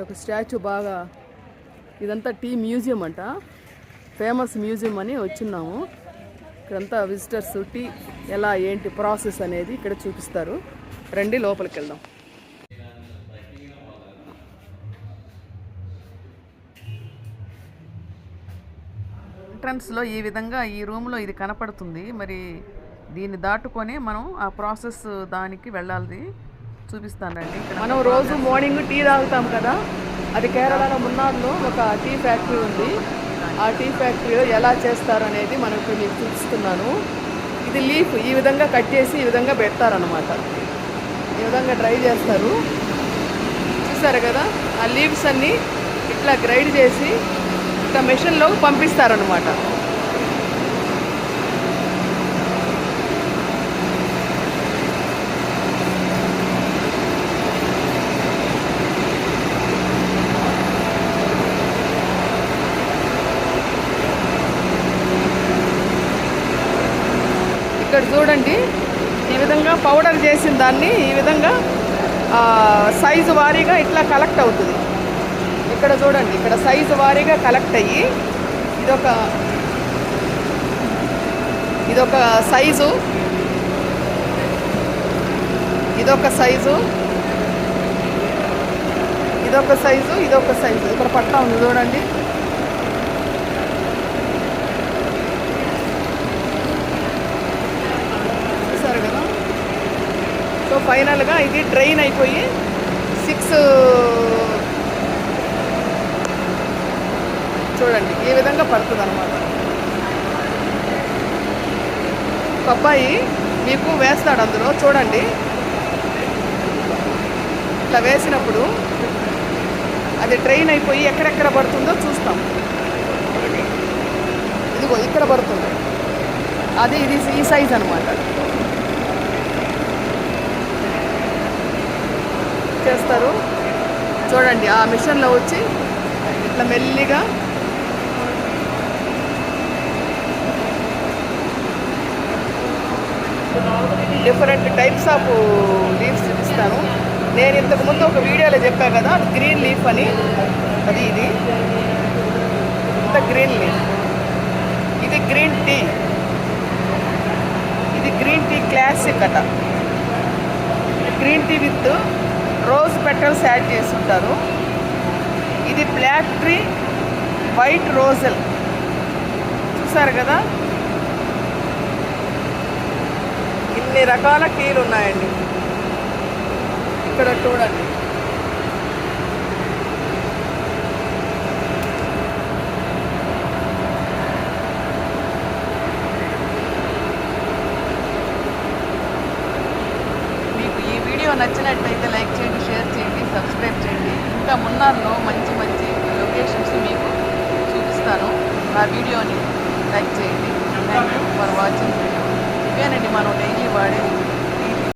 ఒక స్టాచ్యూ బాగా ఇదంతా టీ మ్యూజియం అంట. ఫేమస్ మ్యూజియం అని వచ్చిన్నాము. ఇక్కడంతా విజిటర్స్ టీ ఎలా ఏంటి ప్రాసెస్ అనేది ఇక్కడ చూపిస్తారు. రండి లోపలికి వెళ్దాం. ఎంట్రన్స్లో ఈ విధంగా ఈ రూమ్లో ఇది కనపడుతుంది. మరి దీన్ని దాటుకొని మనం ఆ ప్రాసెస్ దానికి వెళ్ళాలి చూపిస్తానండి. మనం రోజు మార్నింగ్ టీ తాగుతాం కదా అది కేరళలో మున్నార్లో ఒక టీ ఫ్యాక్టరీ ఉంది. ఆ టీ ఫ్యాక్టరీలో ఎలా చేస్తారు అనేది మనకు మీకు చూపిస్తున్నాను. ఇది లీఫ్ ఈ విధంగా కట్ చేసి ఈ విధంగా పెడతారనమాట ఈ విధంగా డ్రై చేస్తారు. చూసారు కదా ఆ లీవ్స్ అన్నీ ఇట్లా గ్రైడ్ చేసి ఇట్లా మెషిన్లోకి పంపిస్తారనమాట ఇక్కడ చూడండి. ఈ విధంగా పౌడర్ చేసిన దాన్ని ఈ విధంగా సైజు వారీగా ఇట్లా కలెక్ట్ అవుతుంది. ఇక్కడ చూడండి ఇక్కడ సైజు వారీగా కలెక్ట్ అయ్యి ఇదొక ఇదొక సైజు ఇదొక సైజు ఇదొక సైజు ఇదొక సైజు ఇక్కడ పట్టా ఉంది చూడండి చూసారు కదా సో ఫైనల్గా ఇది ట్రైన్ అయిపోయి సిక్స్ చూడండి ఈ విధంగా పడుతుంది అనమాట ఒక అబ్బాయి మీకు వేస్తాడు అందులో చూడండి. ఇట్లా వేసినప్పుడు అది ట్రైన్ అయిపోయి ఎక్కడెక్కడ పడుతుందో చూస్తాం. ఇదిగో ఇక్కడ పడుతుంది. అది ఇది ఈ సైజ్ అనమాట చేస్తారు. చూడండి ఆ మిషన్లో వచ్చి ఇట్లా మెల్లిగా డిఫరెంట్ టైప్స్ ఆఫ్ లీవ్స్ చూపిస్తాను నేను ఇంతకుముందు ఒక వీడియోలో చెప్పాను కదా గ్రీన్ లీఫ్ అని. అది ఇది. ఇంత గ్రీన్ లీఫ్ ఇది గ్రీన్ టీ ఇది గ్రీన్ టీ క్లాసిక్ అట. Green tea with rose petals add చేసి ఉంటారు ఇది బ్లాక్ ట్రీ వైట్ రోజెల్. చూసారు కదా? ఇన్ని రకాల టీలు ఉన్నాయండి. ఇక్కడ చూడండి. మీకు ఈ వీడియో నచ్చినట్లయితే లైక్ చేయండి సబ్స్క్రైబ్ చేయండి. ఇంకా మున్నార్లో మంచి మంచి లొకేషన్స్ మీకు చూపిస్తాను. ఆ వీడియోని లైక్ చేయండి. Thank you for watching video ఇవేనండి మనం డైలీ వాడే